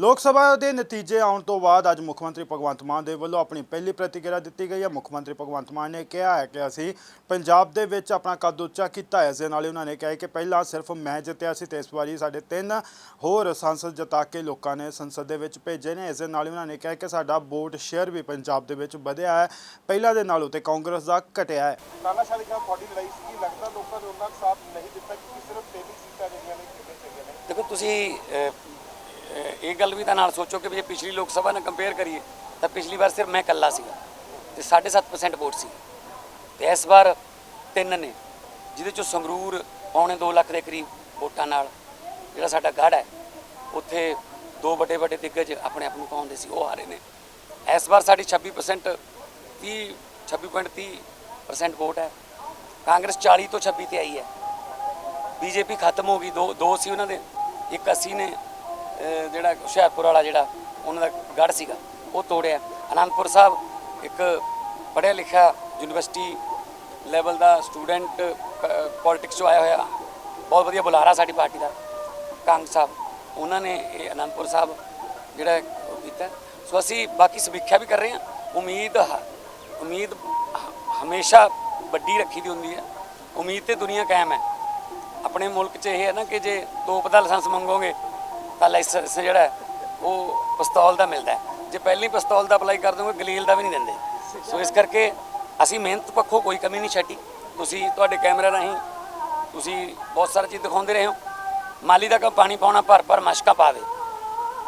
ਲੋਕ ਸਭਾ ਦੇ ਨਤੀਜੇ ਆਉਣ ਤੋਂ ਬਾਅਦ ਅੱਜ ਮੁੱਖ ਮੰਤਰੀ ਭਗਵੰਤ ਮਾਨ ਦੇ ਵੱਲੋਂ ਆਪਣੀ ਪਹਿਲੀ ਪ੍ਰਤੀਕਿਰਿਆ ਦਿੱਤੀ ਗਈ ਹੈ। ਮੁੱਖ ਮੰਤਰੀ ਭਗਵੰਤ ਮਾਨ ਨੇ ਕਿਹਾ ਹੈ ਕਿ ਅਸੀਂ ਪੰਜਾਬ ਦੇ ਵਿੱਚ ਆਪਣਾ ਕੱਦ ਉੱਚਾ ਕੀਤਾ ਹੈ। ਇਸ ਦੇ ਨਾਲ ਹੀ ਉਹਨਾਂ ਨੇ ਕਿਹਾ ਕਿ ਪਹਿਲਾਂ ਸਿਰਫ ਮੈਂ ਜਿੱਤਿਆ ਸੀ ਤੇ ਇਸ ਵਾਰੀ ਸਾਡੇ ਤਿੰਨ ਹੋਰ ਸੰਸਦ ਜਿਤਾ ਕੇ ਲੋਕਾਂ ਨੇ ਸੰਸਦ ਦੇ ਵਿੱਚ ਭੇਜੇ ਨੇ। ਇਸ ਦੇ ਨਾਲ ਹੀ ਉਹਨਾਂ ਨੇ ਕਿਹਾ ਕਿ ਸਾਡਾ ਵੋਟ ਸ਼ੇਅਰ ਵੀ ਪੰਜਾਬ ਦੇ ਵਿੱਚ ਵਧਿਆ ਹੈ। ਪਹਿਲਾਂ ਦੇ ਨਾਲੋਂ ਤੇ ਕਾਂਗਰਸ ਦਾ ਘਟਿਆ ਹੈ। ਤਾਨਾਸ਼ਾਹੀ ਨਾਲ ਤੁਹਾਡੀ ਲੜਾਈ ਸੀਗੀ। ਲੱਗਦਾ ਲੋਕਾਂ ਨੇ ਉਹਨਾਂ ਦਾ ਸਾਥ ਨਹੀਂ ਦਿੱਤਾ ਕਿਉਂਕਿ ਸਿਰਫ ਤਿੰਨ ਹੀ ਸੀਟਾਂ ਜਿਹੜੀਆਂ ਨੇ ਕਿਤੇ ਚਾਹੀਆਂ ਨੇ। ਦੇਖੋ ਤੁਸੀਂ ਇਹ ਗੱਲ ਵੀ ਤਾਂ ਨਾਲ ਸੋਚੋ ਕਿ ਜੇ ਪਿਛਲੀ ਲੋਕ ਸਭਾ ਨਾਲ ਕੰਪੇਅਰ ਕਰੀਏ, ਤਾਂ ਪਿਛਲੀ ਵਾਰ ਸਿਰਫ ਮੈਂ ਇਕੱਲਾ ਸੀਗਾ ਤੇ 7.5% ਵੋਟ ਸੀ। ਤੇ ਇਸ ਵਾਰ ਤਿੰਨ ਨੇ, ਜਿਹਦੇ ਚੋਂ ਸੰਗਰੂਰ ਪੌਣੇ 2 ਲੱਖ ਦੇ ਕਰੀਬ ਵੋਟਾਂ ਨਾਲ ਜਿਹੜਾ ਸਾਡਾ ਗੜ ਹੈ, ਉੱਥੇ ਦੋ ਵੱਡੇ ਵੱਡੇ ਦਿੱਗਜ ਆਪਣੇ ਆਪ ਨੂੰ ਪਾਉਂਦੇ ਸੀ, ਉਹ ਹਾਰੇ ਨੇ। ਇਸ ਵਾਰ ਸਾਡੀ 26% 30 26.30% ਵੋਟ ਹੈ। ਕਾਂਗਰਸ 40 ਤੋਂ 26 ਤੇ ਆਈ ਹੈ। ਬੀਜੇਪੀ ਖਤਮ ਹੋ ਗਈ, ਦੋ ਦੋ ਸੀ ਉਹਨਾਂ ਦੇ, ਇੱਕ ਅਸੀਂ ਨੇ ਜਿਹੜਾ ਹੁਸ਼ਿਆਰਪੁਰ ਵਾਲਾ ਜਿਹੜਾ ਉਹਨਾਂ ਦਾ ਗੜ ਸੀਗਾ, ਉਹ ਤੋੜਿਆ। ਅਨੰਦਪੁਰ ਸਾਹਿਬ ਇੱਕ ਪੜ੍ਹਿਆ ਲਿਖਿਆ ਯੂਨੀਵਰਸਿਟੀ ਲੈਵਲ ਦਾ ਸਟੂਡੈਂਟ ਪੋਲਿਟਿਕਸ 'ਚੋਂ ਆਇਆ ਹੋਇਆ। ਬਹੁਤ ਵਧੀਆ ਬੁਲਾਰਾ ਸਾਡੀ ਪਾਰਟੀ ਦਾ, ਕੰਗ ਸਾਹਿਬ। ਉਹਨਾਂ ਨੇ ਇਹ ਅਨੰਦਪੁਰ ਸਾਹਿਬ ਜਿਹੜਾ ਉਹ ਕੀਤਾ। ਸੋ ਅਸੀਂ ਬਾਕੀ ਸਮੀਖਿਆ ਵੀ ਕਰ ਰਹੇ ਹਾਂ। ਉਮੀਦ ਹ- ਉਮੀਦ ਹ- ਹਮੇਸ਼ਾ ਵੱਡੀ ਰੱਖੀ ਦੀ ਹੁੰਦੀ ਹੈ। ਉਮੀਦ ਤੇ ਦੁਨੀਆ ਕਾਇਮ ਹੈ। ਆਪਣੇ ਮੁਲਕ 'ਚ ਇਹ ਹੈ ਨਾ ਕਿ ਜੇ ਤੋਪ ਦਾ ਲਾਇਸੈਂਸ ਮੰਗੋਗੇ ਤਾਂ ਲਾਇਸੈਂਸ ਜਿਹੜਾ ਉਹ ਪਿਸਤੌਲ ਦਾ ਮਿਲਦਾ ਜੇ ਪਹਿਲੀ ਪਿਸਤੌਲ ਦਾ ਅਪਲਾਈ ਕਰ ਦੋਗੇ, ਗਲੀਲ ਦਾ ਵੀ ਨਹੀਂ ਦਿੰਦੇ। ਸੋ ਇਸ ਕਰਕੇ ਅਸੀਂ ਮਿਹਨਤ ਪੱਖੋਂ ਕੋਈ ਕਮੀ ਨਹੀਂ ਛੱਡੀ। ਤੁਸੀਂ ਤੁਹਾਡੇ ਕੈਮਰੇ ਰਾਹੀਂ ਤੁਸੀਂ ਬਹੁਤ ਸਾਰੀ ਚੀਜ਼ ਦਿਖਾਉਂਦੇ ਰਹੇ ਹੋ। ਮਾਲੀ ਦਾ ਕੰਮ ਪਾਣੀ ਪਾਉਣਾ, ਭਰ ਭਰ ਮਸ਼ਕਾ ਪਾਵੇ।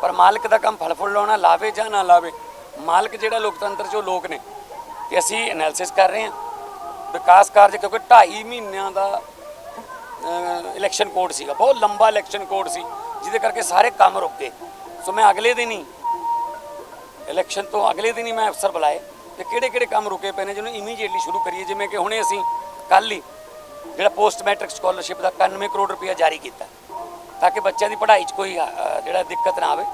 ਪਰ ਮਾਲਕ ਦਾ ਕੰਮ ਫਲ ਫੁੱਲ ਲਾਉਣਾ, ਲਾਵੇ ਜਾਂ ਨਾ ਲਾਵੇ, ਮਾਲਕ ਜਿਹੜਾ ਲੋਕਤੰਤਰ 'ਚੋਂ ਲੋਕ ਨੇ ਤੇ ਅਸੀਂ ਐਨਾਲਿਸਿਸ ਕਰ ਰਹੇ ਹਾਂ। ਵਿਕਾਸ ਕਾਰਜ, ਕਿਉਂਕਿ 2.5 ਮਹੀਨਿਆਂ ਦਾ ਇਲੈਕਸ਼ਨ ਕੋਡ ਸੀਗਾ। ਬਹੁਤ ਲੰਬਾ ਇਲੈਕਸ਼ਨ ਕੋਡ ਸੀ। ਜਿਹਦੇ ਕਰਕੇ ਸਾਰੇ ਕੰਮ ਰੁਕ ਗਏ। ਸੋ ਮੈਂ ਅਗਲੇ ਦਿਨ ਹੀ ਇਲੈਕਸ਼ਨ ਤੋਂ ਅਗਲੇ ਦਿਨ ਹੀ ਮੈਂ ਅਫਸਰ ਬੁਲਾਏ ਤੇ ਕਿਹੜੇ ਕਿਹੜੇ ਕੰਮ ਰੁਕੇ ਪਏ ਨੇ ਜਿਹਨੂੰ ਇਮੀਡੀਏਟਲੀ ਸ਼ੁਰੂ ਕਰੀਏ। ਜਿਵੇਂ ਕਿ ਹੁਣੇ ਅਸੀਂ ਕੱਲ ਹੀ ਜਿਹੜਾ ਪੋਸਟ ਮੈਟ੍ਰਿਕ ਸਕਾਲਰਸ਼ਿਪ ਦਾ 91 ਕਰੋੜ ਰੁਪਇਆ ਜਾਰੀ ਕੀਤਾ ਤਾਂ ਕਿ ਬੱਚਿਆਂ ਦੀ ਪੜ੍ਹਾਈ 'ਚ ਕੋਈ ਜਿਹੜਾ ਦਿੱਕਤ ਨਾ ਆਵੇ।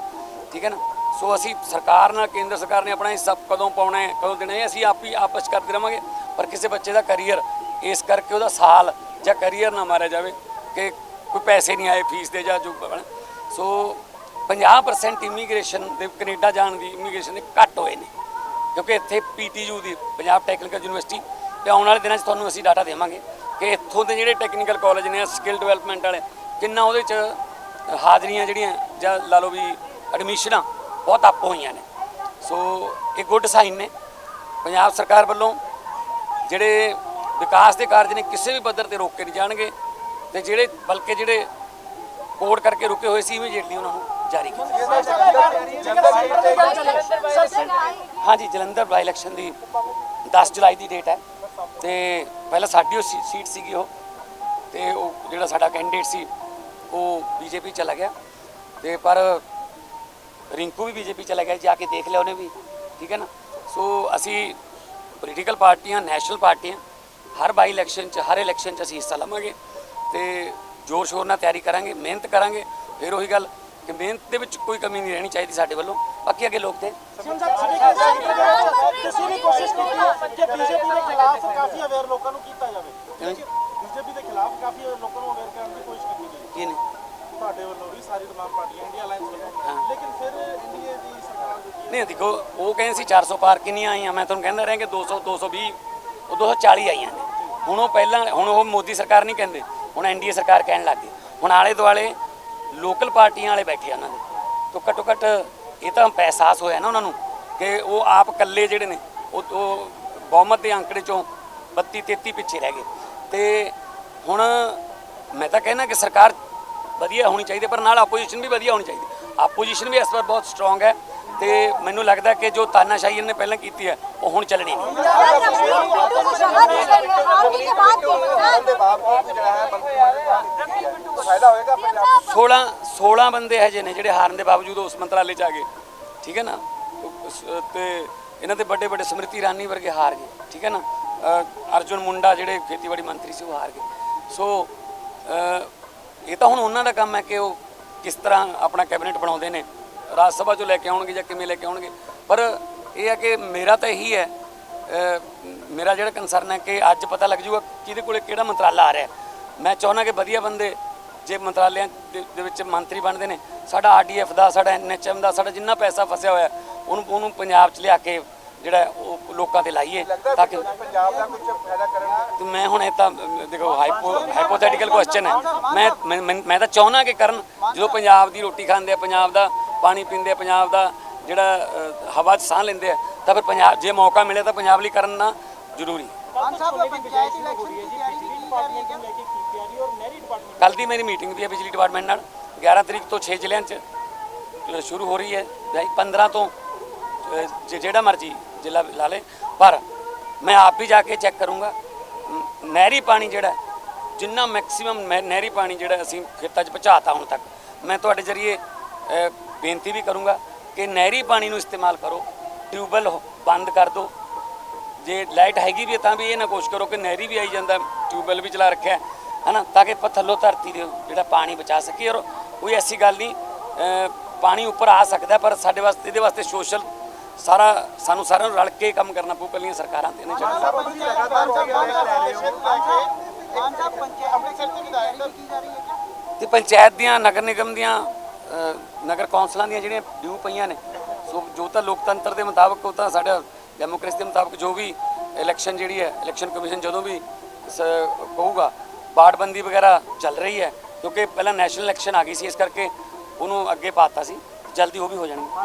ਠੀਕ ਹੈ ਨਾ? ਸੋ ਅਸੀਂ ਸਰਕਾਰ ਨਾਲ, ਕੇਂਦਰ ਸਰਕਾਰ ਨੇ ਆਪਣਾ ਹਿੱਸਾ ਕਦੋਂ ਪਾਉਣਾ ਹੈ, ਕਦੋਂ ਦੇਣਾ ਹੈ, ਅਸੀਂ ਆਪ ਹੀ ਆਪਸ 'ਚ ਕਰਦੇ ਰਵਾਂਗੇ ਪਰ ਕਿਸੇ ਬੱਚੇ ਦਾ ਕੈਰੀਅਰ ਇਸ ਕਰਕੇ ਉਹਦਾ ਸਾਲ ਜਾਂ ਕੈਰੀਅਰ ਨਾ ਮਾਰਿਆ ਜਾਵੇ ਕਿ ਕੋਈ ਪੈਸੇ ਨਹੀਂ ਆਏ ਫੀਸ ਦੇ ਜਾਂ ਜੋ ਬਣ ਸੋ 50% ਇਮੀਗ੍ਰੇਸ਼ਨ ਦੇ ਕੈਨੇਡਾ ਜਾਣ ਦੀ ਇਮੀਗ੍ਰੇਸ਼ਨ ਦੇ ਘੱਟ ਹੋਏ ਨੇ। ਕਿਉਂਕਿ ਇੱਥੇ ਪੀਟੀਯੂ ਦੀ, ਪੰਜਾਬ ਟੈਕਨੀਕਲ ਯੂਨੀਵਰਸਿਟੀ ਤੇ ਆਉਣ ਵਾਲੇ ਦਿਨਾਂ 'ਚ ਤੁਹਾਨੂੰ ਅਸੀਂ ਡਾਟਾ ਦੇਵਾਂਗੇ ਕਿ ਇੱਥੋਂ ਦੇ ਜਿਹੜੇ ਟੈਕਨੀਕਲ ਕਾਲਜ ਨੇ ਸਕਿੱਲ ਡਿਵੈਲਪਮੈਂਟ ਵਾਲੇ, ਕਿੰਨਾ ਉਹਦੇ 'ਚ ਹਾਜ਼ਰੀਆਂ ਜਿਹੜੀਆਂ ਜਾਂ ਲਾ ਲਓ ਵੀ ਐਡਮਿਸ਼ਨਾਂ ਬਹੁਤ ਅੱਪ ਹੋਈਆਂ ਨੇ। ਸੋ ਇਹ ਗੁੱਡ ਸਾਈਨ ਨੇ। ਪੰਜਾਬ ਸਰਕਾਰ ਵੱਲੋਂ ਜਿਹੜੇ ਵਿਕਾਸ ਦੇ ਕਾਰਜ ਨੇ, ਕਿਸੇ ਵੀ ਪੱਧਰ ਤੇ ਰੋਕੇ ਨਹੀਂ ਜਾਣਗੇ। ਤੇ ਜਿਹੜੇ ਬਲਕਿ ਜਿਹੜੇ ਕੋਡ ਕਰਕੇ ਰੁਕੇ ਹੋਏ ਸੀ ਇਮੀਡੀਏਟਲੀ ਉਹਨਾਂ ਨੂੰ ਜਾਰੀ ਕੀਤਾ। ਹਾਂਜੀ, ਜਲੰਧਰ ਬਾਈ ਇਲੈਕਸ਼ਨ ਦੀ 10 ਜੁਲਾਈ ਦੀ ਡੇਟ ਹੈ। ਤੇ ਪਹਿਲਾਂ ਸਾਡੀ ਉਹ ਸੀ- ਸੀਟ ਸੀਗੀ ਉਹ। ਤੇ ਉਹ ਜਿਹੜਾ ਸਾਡਾ ਕੈਂਡੀਡੇਟ ਸੀ, ਉਹ ਬੀਜੇਪੀ ਚਲਾ ਗਿਆ। ਤੇ ਪਰ ਰਿੰਕੂ ਵੀ ਬੀਜੇਪੀ ਚਲਾ ਗਿਆ, ਜਾ ਕੇ ਦੇਖ ਲਿਆ ਉਹਨੇ ਵੀ। ਠੀਕ ਹੈ ਨਾ? ਸੋ ਅਸੀਂ ਪੋਲੀਟੀਕਲ ਪਾਰਟੀਆਂ ਨੈਸ਼ਨਲ ਪਾਰਟੀਆਂ, ਹਰ ਬਾਈ ਇਲੈਕਸ਼ਨ 'ਚ, ਹਰ ਇਲੈਕਸ਼ਨ 'ਚ ਅਸੀਂ ਹਿੱਸਾ ਲਵਾਂਗੇ। ਤੇ ਜ਼ੋਰ ਸ਼ੋਰ ਨਾਲ ਤਿਆਰੀ ਕਰਾਂਗੇ, ਮਿਹਨਤ ਕਰਾਂਗੇ। ਫਿਰ ਉਹੀ ਗੱਲ ਕਿ ਮਿਹਨਤ ਦੇ ਵਿੱਚ ਕੋਈ ਕਮੀ ਨਹੀਂ ਰਹਿਣੀ ਚਾਹੀਦੀ ਸਾਡੇ ਵੱਲੋਂ। ਬਾਕੀ ਅੱਗੇ ਲੋਕ ਤੇ। ਤੁਸੀਂ ਵੀ ਕੋਸ਼ਿਸ਼ ਕੀਤੀ ਹੈ ਕਿ ਬੀਜੇਪੀ ਦੇ ਖਿਲਾਫ ਕਾਫੀ ਅਵੇਅਰ ਲੋਕਾਂ ਨੂੰ? ਕੀਤਾ ਜਾਵੇ ਬੀਜੇਪੀ ਦੇ ਖਿਲਾਫ ਕਾਫੀ ਲੋਕਾਂ ਨੂੰ ਅਵੇਅਰ ਕਰਨ ਦੀ ਕੋਸ਼ਿਸ਼ ਕੀਤੀ ਗਈ ਕੀ ਨੇ ਤੁਹਾਡੇ ਵੱਲੋਂ ਵੀ ਸਾਰੀ ਤਮਾਮ ਪਾਰਟੀਆਂ ਇੰਡੀਆ ਅਲਾਈਅੰਸ ਵੱਲੋਂ ਲੇਕਿਨ ਫਿਰ ਇੰਡੀਆ ਦੀ ਸਰਕਾਰ ਜੋ ਨਹੀਂ, ਦੇਖੋ, ਉਹ ਕਹਿੰਦੇ ਸੀ 400 ਪਾਰ ਕਿੰਨੀਆਂ ਆਈਆਂ? ਮੈਂ ਤੁਹਾਨੂੰ ਕਹਿੰਦਾ ਰਿਹਾ ਕਿ 200 220 ਉਹ 240 ਆਈਆਂ ਨੇ। ਹੁਣ ਉਹ ਪਹਿਲਾਂ, ਹੁਣ ਉਹ ਮੋਦੀ ਸਰਕਾਰ ਨਹੀਂ ਕਹਿੰਦੇ। ਹੁਣ ਐਨਡੀਏ ਸਰਕਾਰ ਕਹਿਣ ਲੱਗ ਗਈ। ਹੁਣ ਆਲੇ ਦੁਆਲੇ ਲੋਕਲ ਪਾਰਟੀਆਂ ਵਾਲੇ ਬੈਠੇ ਆ ਉਹਨਾਂ ਦੇ। ਤੋਂ ਘੱਟੋ ਘੱਟ ਇਹ ਤਾਂ ਅਹਿਸਾਸ ਹੋਇਆ ਨਾ ਉਹਨਾਂ ਨੂੰ ਕਿ ਉਹ ਆਪ ਇਕੱਲੇ ਜਿਹੜੇ ਨੇ, ਉਹ ਬਹੁਮਤ ਦੇ ਅੰਕੜੇ ਚੋਂ 32 33 ਪਿੱਛੇ ਰਹਿ ਗਏ। ਤੇ ਹੁਣ ਮੈਂ ਤਾਂ ਕਹਿੰਦਾ ਕਿ ਸਰਕਾਰ ਵਧੀਆ ਹੋਣੀ ਚਾਹੀਦੀ ਪਰ ਨਾਲ ਆਪੋਜੀਸ਼ਨ ਵੀ ਵਧੀਆ ਹੋਣੀ ਚਾਹੀਦੀ ਆਪੋਜੀਸ਼ਨ ਵੀ ਇਸ ਵਾਰ ਬਹੁਤ ਸਟਰੋਂਗ ਹੈ। ਤੇ ਮੈਨੂੰ ਲੱਗਦਾ ਕਿ ਜੋ ਤਾਨਾਸ਼ਾਹੀ ਇਹਨੇ ਪਹਿਲਾਂ ਕੀਤੀ ਹੈ, ਉਹ ਹੁਣ ਚੱਲਣੀ ਨਹੀਂ। ਦੇ ਬਾਵਜੂਦ ਜਿਹੜਾ ਹੈ 16 ਬੰਦੇ ਹਜੇ ਨੇ ਜਿਹੜੇ ਹਾਰਨ ਦੇ ਬਾਵਜੂਦ ਉਸ ਮੰਤਰਾਲੇ ਚ ਆ ਗਏ। ਠੀਕ ਹੈ ਨਾ? ਉਸ- ਤੇ ਇਹਨਾਂ ਦੇ ਵੱਡੇ ਵੱਡੇ ਸਮ੍ਰਿਤੀ ਇਰਾਨੀ ਵਰਗੇ ਹਾਰ ਗਏ। ਠੀਕ ਹੈ ਨਾ? ਅਰਜੁਨ ਮੁੰਡਾ ਜਿਹੜੇ ਖੇਤੀਬਾੜੀ ਮੰਤਰੀ ਸੀ, ਉਹ ਹਾਰ ਗਏ। ਸੋ ਇਹ ਤਾਂ ਹੁਣ ਉਹਨਾਂ ਦਾ ਕੰਮ ਹੈ ਕਿ ਉਹ ਕਿਸ ਤਰ੍ਹਾਂ ਆਪਣਾ ਕੈਬਨਿਟ ਬਣਾਉਂਦੇ ਨੇ। ਰਾਜ ਸਭਾ ਚੋਂ ਲੈ ਕੇ ਆਉਣਗੇ ਜਾਂ ਕਿਵੇਂ ਲੈ ਕੇ ਆਉਣਗੇ। ਪਰ ਇਹ ਹੈ ਕਿ ਮੇਰਾ ਤਾਂ ਇਹੀ ਹੈ ਮੇਰਾ ਜਿਹੜਾ ਕੰਸਰਨ ਹੈ ਕਿ ਅੱਜ ਪਤਾ ਲੱਗ ਜੂਗਾ ਕਿਹਦੇ ਕੋਲੇ ਕਿਹੜਾ ਮੰਤਰਾਲਾ ਆ ਰਿਹਾ। ਮੈਂ ਚਾਹੁੰਦਾ ਕਿ ਵਧੀਆ ਬੰਦੇ ਜੇ ਮੰਤਰਾਲਿਆਂ ਦੇ ਵਿੱਚ ਮੰਤਰੀ ਬਣਦੇ ਨੇ ਸਾਡਾ ਆਰਡੀਐਫ ਦਾ ਸਾਡਾ ਐਨਐਚਐਮ ਦਾ ਸਾਡਾ ਜਿੰਨਾ ਪੈਸਾ ਫਸਿਆ ਹੋਇਆ ਉਹਨੂੰ ਉਹਨੂੰ ਪੰਜਾਬ 'ਚ ਲਿਆ ਕੇ ਜਿਹੜਾ ਉਹ ਲੋਕਾਂ ਤੇ ਲਾਈਏ ਤਾਂ ਕਿ ਪੰਜਾਬ ਦਾ ਕੁਝ ਫਾਇਦਾ ਕਰਨਗੇ ਤੇ ਮੈਂ ਹੁਣ ਇਹ ਤਾਂ ਦੇਖੋ ਹਾਈਪੋ ਹਾਈਪੋਥੈਟੀਕਲ ਕੁਐਸਚਨ ਹੈ। ਮੈਂ ਮੈਂ- ਮੈਂ ਮੈਂ ਤਾਂ ਚਾਹੁੰਦਾ ਕਿ ਕਰਨ ਜਦੋਂ ਪੰਜਾਬ ਦੀ ਰੋਟੀ ਖਾਂਦੇ ਆ ਪੰਜਾਬ ਦਾ ਪਾਣੀ ਪੀਂਦੇ ਪੰਜਾਬ ਦਾ ਜਿਹੜਾ ਹਵਾ 'ਚ ਸਾਹ ਲੈਂਦੇ ਆ ਤਾਂ ਫਿਰ ਪੰਜਾਬ ਜੇ ਮੌਕਾ ਮਿਲੇ ਤਾਂ ਪੰਜਾਬ ਲਈ ਕਰਨ ਜ਼ਰੂਰੀ। ਕੱਲ ਦੀ ਮੇਰੀ ਮੀਟਿੰਗ ਵੀ ਹੈ ਬਿਜਲੀ ਡਿਪਾਰਟਮੈਂਟ ਨਾਲ। 11 ਤਰੀਕ ਤੋਂ 6 ਜ਼ਿਲ੍ਹਿਆਂ 'ਚ ਸ਼ੁਰੂ ਹੋ ਰਹੀ ਹੈ। ਭਾਈ 15 ਤੋਂ ਜਿਹੜਾ ਮਰਜ਼ੀ ਜ਼ਿਲ੍ਹਾ ਲਾ ਲੇ। ਪਰ ਮੈਂ ਆਪ ਵੀ ਜਾ ਕੇ ਚੈੱਕ ਕਰੂੰਗਾ। ਨਹਿਰੀ ਪਾਣੀ ਜਿਹੜਾ ਜਿੰਨਾ ਮੈਕਸਿਮਮ ਨਹਿਰੀ ਪਾਣੀ ਜਿਹੜਾ ਅਸੀਂ ਖੇਤਾਂ 'ਚ ਪਹੁੰਚਾਤਾ ਹੁਣ ਤੱਕ ਮੈਂ ਤੁਹਾਡੇ ਜਰੀਏ ਬੇਨਤੀ ਵੀ ਕਰੂੰਗਾ ਕਿ ਨਹਿਰੀ ਪਾਣੀ ਨੂੰ ਇਸਤੇਮਾਲ ਕਰੋ ਟਿਊਬਵੈਲ ਬੰਦ ਕਰ ਦਿਓ ਜੇ ਲਾਈਟ ਹੈਗੀ ਵੀ ਤਾਂ ਵੀ ਇਹ ਨਾ ਕੋਸ਼ਿਸ਼ ਕਰੋ ਕਿ ਨਹਿਰੀ ਵੀ ਆਈ ਜਾਂਦਾ ਟਿਊਬਵੈਲ ਵੀ ਚਲਾ ਰੱਖਿਆ ਹੈ, ਹਨਾ ਤਾਂ ਕਿ ਆਪਾਂ ਥੱਲੋਂ ਧਰਤੀ ਦੇ ਜਿਹੜਾ ਪਾਣੀ ਬਚਾ ਸਕੀਏ ਔਰ ਕੋਈ ਐਸੀ ਗੱਲ ਨਹੀਂ ਪਾਣੀ ਉੱਪਰ ਆ ਸਕਦਾ ਪਰ ਸਾਡੇ ਵਾਸਤੇ ਇਹਦੇ ਵਾਸਤੇ ਸੋਸ਼ਲ ਸਾਰਾ ਸਾਨੂੰ ਸਾਰਿਆਂ ਨੂੰ ਰਲ ਕੇ ਕੰਮ ਕਰਨਾ ਪਊ ਕੱਲੀਆਂ ਸਰਕਾਰਾਂ ਤੇ ਨਹੀਂ ਚੱਲਣਾ ਤੇ ਵਿਧਾਇਕ ਕੀ ਜਾ ਰਹੀ ਹੈ ਤੇ ਪੰਚਾਇਤ ਦੀਆਂ ਨਗਰ ਨਿਗਮ ਦੀਆਂ ਨਗਰ ਕੌਂਸਲਾਂ ਦੀਆਂ ਜਿਹੜੀਆਂ ਡਿਊ ਪਈਆਂ ਨੇ, ਸੋ ਜੋ ਤਾਂ ਲੋਕਤੰਤਰ ਦੇ ਮੁਤਾਬਕ, ਉਹ ਤਾਂ ਸਾਡਾ ਡੈਮੋਕ੍ਰੇਸੀ ਦੇ ਮੁਤਾਬਕ ਜੋ ਵੀ ਇਲੈਕਸ਼ਨ ਜਿਹੜੀ ਹੈ, ਇਲੈਕਸ਼ਨ ਕਮਿਸ਼ਨ ਜਦੋਂ ਵੀ ਸ- ਕਹੂਗਾ ਬਾੜਬੰਦੀ ਵਗੈਰਾ ਚੱਲ ਰਹੀ ਹੈ, ਕਿਉਂਕਿ ਪਹਿਲਾਂ ਨੈਸ਼ਨਲ ਇਲੈਕਸ਼ਨ ਆ ਗਈ ਸੀ, ਇਸ ਕਰਕੇ ਉਹਨੂੰ ਅੱਗੇ ਪਾਤਾ ਸੀ, ਜਲਦੀ ਉਹ ਵੀ ਹੋ ਜਾਣਗੇ।